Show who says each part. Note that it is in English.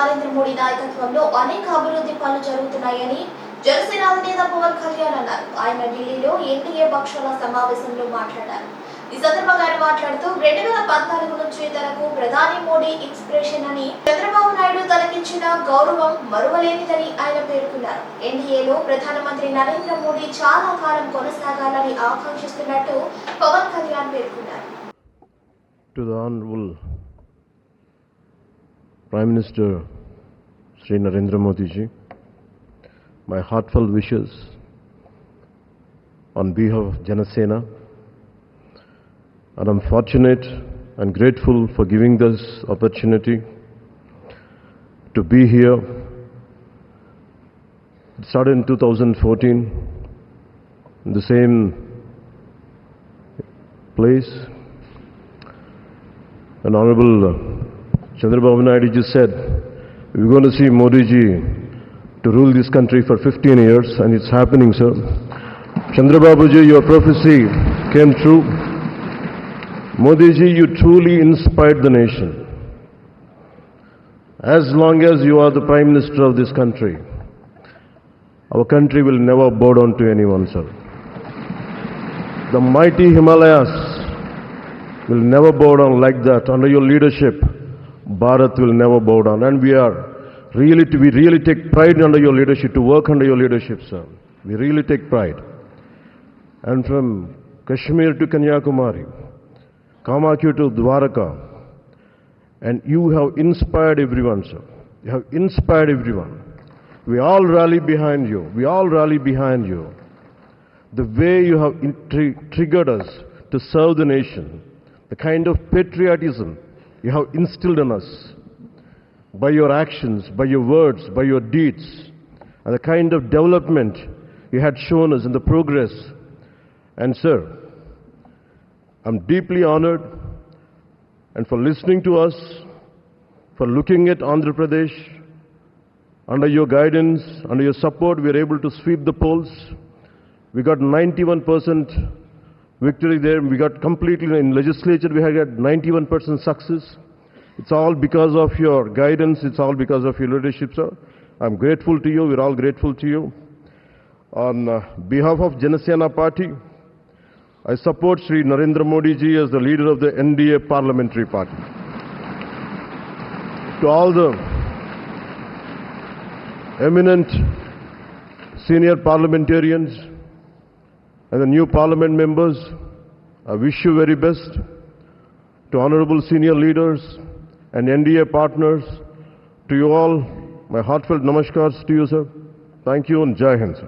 Speaker 1: నరేంద్ర మోడీ నాయకత్వంలో అనేక అభివృద్ధి పనులు జరుగుతున్నాయని జనసేన అధినేత పవన్ కళ్యాణ్ అన్నారు. ఆయన ఢిల్లీలో ఎన్డీఏ పక్షాల సమావేశంలో మాట్లాడారు. ఈ సందర్భంగా ఆయన మాట్లాడుతూ రెండు వేల పద్నాలుగు నుంచి తనకు ప్రధాని మోడీ ఇన్స్పిరేషన్ అని చంద్రబాబు నాయుడు తనకిచ్చిన గౌరవం మరువలేనిదని ఆయన పేర్కొన్నారు. ఎన్డీఏలో ప్రధానమంత్రి నరేంద్ర మోడీ చాలా కాలం కొనసాగాలని ఆకాంక్షిస్తున్నట్టు పవన్ కళ్యాణ్ పేర్కొన్నారు.
Speaker 2: Prime Minister Sri Narendra Modi ji, my heartfelt wishes on behalf of Janasena. And I'm fortunate and grateful for giving this opportunity to be here. It started in 2014 in the same place. And Honorable Chandrababu Naidu just said, we're going to see Modi ji to rule this country for 15 years, and it's happening, sir. Chandrababu ji, your prophecy came true. Modi ji, you truly inspired the nation. As long as you are the Prime Minister of this country, our country will never bow down to anyone, sir. The mighty Himalayas will never bow down like that. Under your leadership, Bharat will never bow down. And we are really, to, we really take pride under your leadership, to work under your leadership, sir. We really take pride. And from Kashmir to Kanyakumari, Kamakya to Dwaraka, and you have inspired everyone, sir. You have inspired everyone. We all rally behind you. We all rally behind you. The way you have tri- triggered us to serve the nation, the kind of patriotism you have instilled in us by your actions, by your words, by your deeds, and the kind of development you had shown us in the progress. And, sir, I'm deeply honored and for listening to us, for looking at Andhra Pradesh. Under your guidance, under your support, we are able to sweep the polls. We got 91% victory there. We got completely in legislature, we had got 91% success. It's all because of your guidance. It's all because of your leadership, sir. I'm grateful to you. We're all grateful to you. On uh, behalf of Janasena Party, I support Sri Narendra Modi ji as the leader of the NDA parliamentary party. To all the eminent senior parliamentarians and the new parliament members, I wish you very best. To honorable senior leaders and NDA partners, to you all, my heartfelt namaskars to you, sir. Thank you and Jai Hind, sir.